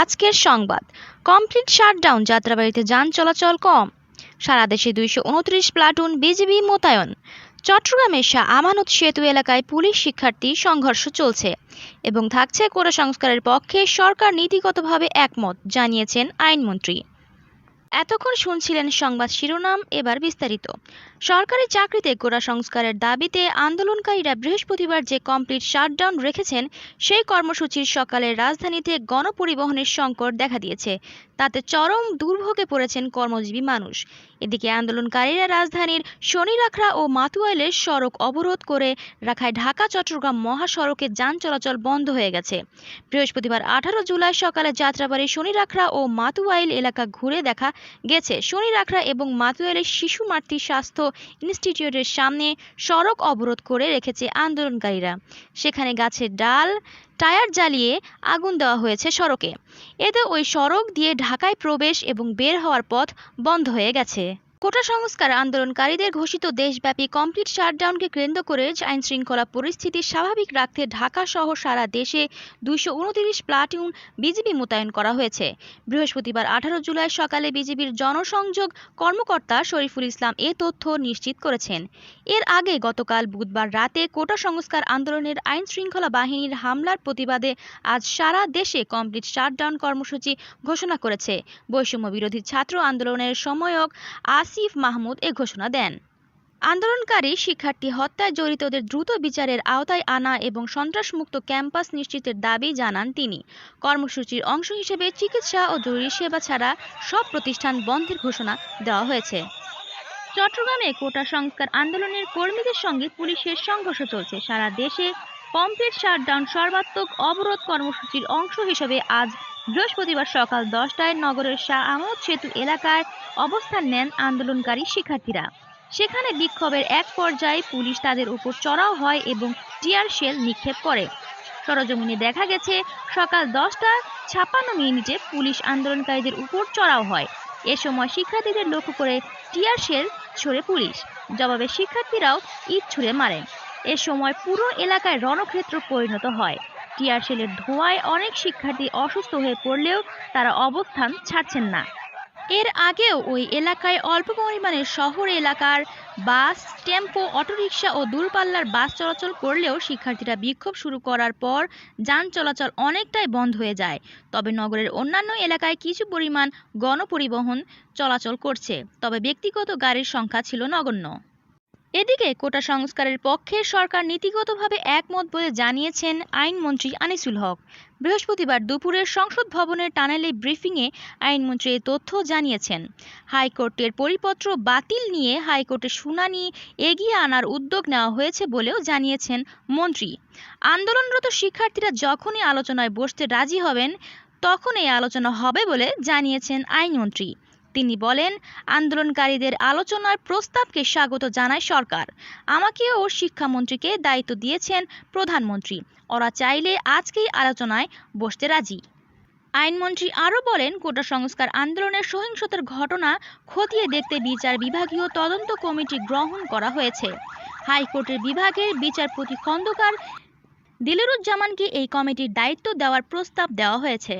আজকের সংবাদ। Complete shutdown, যাত্রাবাড়িতে যান চলাচল কম। সারা দেশে দুইশো উনত্রিশ প্লাটুন বিজিবি মোতায়েন। চট্টগ্রামে শাহ আমানত সেতু এলাকায় পুলিশ শিক্ষার্থী সংঘর্ষ চলছে এবং থাকছে কোটা সংস্কারের পক্ষে সরকার নীতিগতভাবে একমত, জানিয়েছেন আইনমন্ত্রী। এতক্ষণ শুনছিলেন সংবাদ শিরোনাম, এবার বিস্তারিত। সরকারি চাকরিতে গোড়া সংস্কারের দাবিতে আন্দোলনকারীরা বৃহস্পতিবার যে কমপ্লিট শাটডাউন রেখেছেন, সেই কর্মসূচির সকালে রাজধানীতে গণপরিবহনের সংকট দেখা দিয়েছে। তাতে চরম দুর্ভোগে পড়েছেন কর্মজীবী মানুষ। এদিকে আন্দোলনকারীরা রাজধানীর শনিরাখড়া ও মাতুয়াইলের সড়ক অবরোধ করে রাখায় ঢাকা, চট্টগ্রাম মহাসড়কে যান চলাচল বন্ধ হয়ে গেছে। বৃহস্পতিবার আঠারো জুলাই সকালে যাত্রাবাড়ি শনিরাখড়া ও মাতুয়াইল এলাকা ঘুরে দেখা গেছে। শনিরাখড়া এবং মাতুয়াইলের শিশু মাতৃ স্বাস্থ্য ইনস্টিটিউটের সামনে সড়ক অবরোধ করে রেখেছে আন্দোলনকারীরা। সেখানে গাছের ডাল টায়ার জ্বালিয়ে আগুন দেওয়া হয়েছে সড়কে। এতে ওই সড়ক দিয়ে ঢাকায় প্রবেশ এবং বের হওয়ার পথ বন্ধ হয়ে গেছে। কোটা সংস্কার আন্দোলনকারীদের ঘোষিত দেশব্যাপী কমপ্লিট শাটডাউনকে কেন্দ্র করে আইন শৃঙ্খলা পরিস্থিতি স্বাভাবিক রাখতে ঢাকা সহ সারা দেশে দুইশো উনত্রিশ প্লাটুন বিজিবি মোতায়েন করা হয়েছে। বৃহস্পতিবার আঠারো জুলাই সকালে বিজিবির জনসংযোগ কর্মকর্তা শরীফুল ইসলাম এ তথ্য নিশ্চিত করেছেন। এর আগে গতকাল বুধবার রাতে কোটা সংস্কার আন্দোলনের আইন শৃঙ্খলা বাহিনীর হামলার প্রতিবাদে আজ সারা দেশে কমপ্লিট শাটডাউন কর্মসূচি ঘোষণা করেছে। বৈষম্য বিরোধী ছাত্র আন্দোলনের সময়ক আসিফ মাহমুদ এ ঘোষণা দেন। আন্দোলনকারী শিক্ষার্থী হত্যায় জড়িতদের দ্রুত বিচারের আওতায় আনা এবং সন্ত্রাসমুক্ত ক্যাম্পাস নিশ্চিতের দাবি জানান তিনি। কর্মসূচির অংশ হিসেবে চিকিৎসা ও জরুরি সেবা ছাড়া সব প্রতিষ্ঠান বন্ধের ঘোষণা দেওয়া হয়েছে। চট্টগ্রামে কোটা সংস্কার আন্দোলনের কর্মীদের সঙ্গে পুলিশের সংঘর্ষ চলছে। সারা দেশে কমপ্লিট শাটডাউন সর্বাত্মক অবরোধ কর্মসূচির অংশ হিসেবে আজ বৃহস্পতিবার সকাল দশটায় নগরের শাহ আমদ সেতু এলাকায় অবস্থান নেন আন্দোলনকারী শিক্ষার্থীরা। সেখানে বিক্ষোভের এক পর্যায়ে পুলিশ তাদের উপর চড়াও হয় এবং টিয়ার শেল নিক্ষেপ করে। সরজমিনে দেখা গেছে, সকাল দশটা ছাপ্পান্ন মিনিটে পুলিশ আন্দোলনকারীদের উপর চড়াও হয়। এ সময় শিক্ষার্থীদের লক্ষ্য করে টিয়ার শেল ছড়ে পুলিশ। জবাবে শিক্ষার্থীরাও ইট ছুঁড়ে মারেন। এ সময় পুরো এলাকায় রণক্ষেত্র পরিণত হয়। টিয়ার শেলের ধোঁয়ায় অনেক শিক্ষার্থী অসুস্থ হয়ে পড়লেও তারা অবস্থান ছাড়ছেন না। এর আগেও ওই এলাকায় অল্প পরিমাণে শহর এলাকার বাস, টেম্পো, অটোরিকশা ও দূরপাল্লার বাস চলাচল করলেও শিক্ষার্থীরা বিক্ষোভ শুরু করার পর যান চলাচল অনেকটাই বন্ধ হয়ে যায়। তবে নগরের অন্যান্য এলাকায় কিছু পরিমাণ গণপরিবহন চলাচল করছে। তবে ব্যক্তিগত গাড়ির সংখ্যা ছিল নগণ্য। এদিকে কোটা সংস্কারের পক্ষে সরকার নীতিগতভাবে একমত বলে জানিয়েছেন আইনমন্ত্রী আনিসুল হক। বৃহস্পতিবার দুপুরে সংসদ ভবনের টানেলে ব্রিফিংয়ে আইনমন্ত্রী এ তথ্য জানিয়েছেন। হাইকোর্টের পরিপত্র বাতিল নিয়ে হাইকোর্টে শুনানি এগিয়ে আনার উদ্যোগ নেওয়া হয়েছে বলেও জানিয়েছেন মন্ত্রী। আন্দোলনরত শিক্ষার্থীরা যখনই আলোচনায় বসতে রাজি হবেন তখন এই আলোচনা হবে বলে জানিয়েছেন আইনমন্ত্রী। তিনি বলেন, আন্দোলনকারীদের আলোচনার প্রস্তাবকে স্বাগত জানায় সরকার। আমাকে ও শিক্ষামন্ত্রীকে দায়িত্ব দিয়েছেন প্রধানমন্ত্রী। ওরা চাইলে আজকেই আলোচনায় বসতে রাজি। আইনমন্ত্রী আরও বলেন, কোটা সংস্কার আন্দোলনের সহিংসতার ঘটনা খতিয়ে দেখতে বিচার বিভাগীয় তদন্ত কমিটি গ্রহণ করা হয়েছে। হাইকোর্টের বিভাগের বিচারপতি খন্দকার দিলরুজ্জামানকে এই কমিটির দায়িত্ব দেওয়ার প্রস্তাব দেওয়া হয়েছে।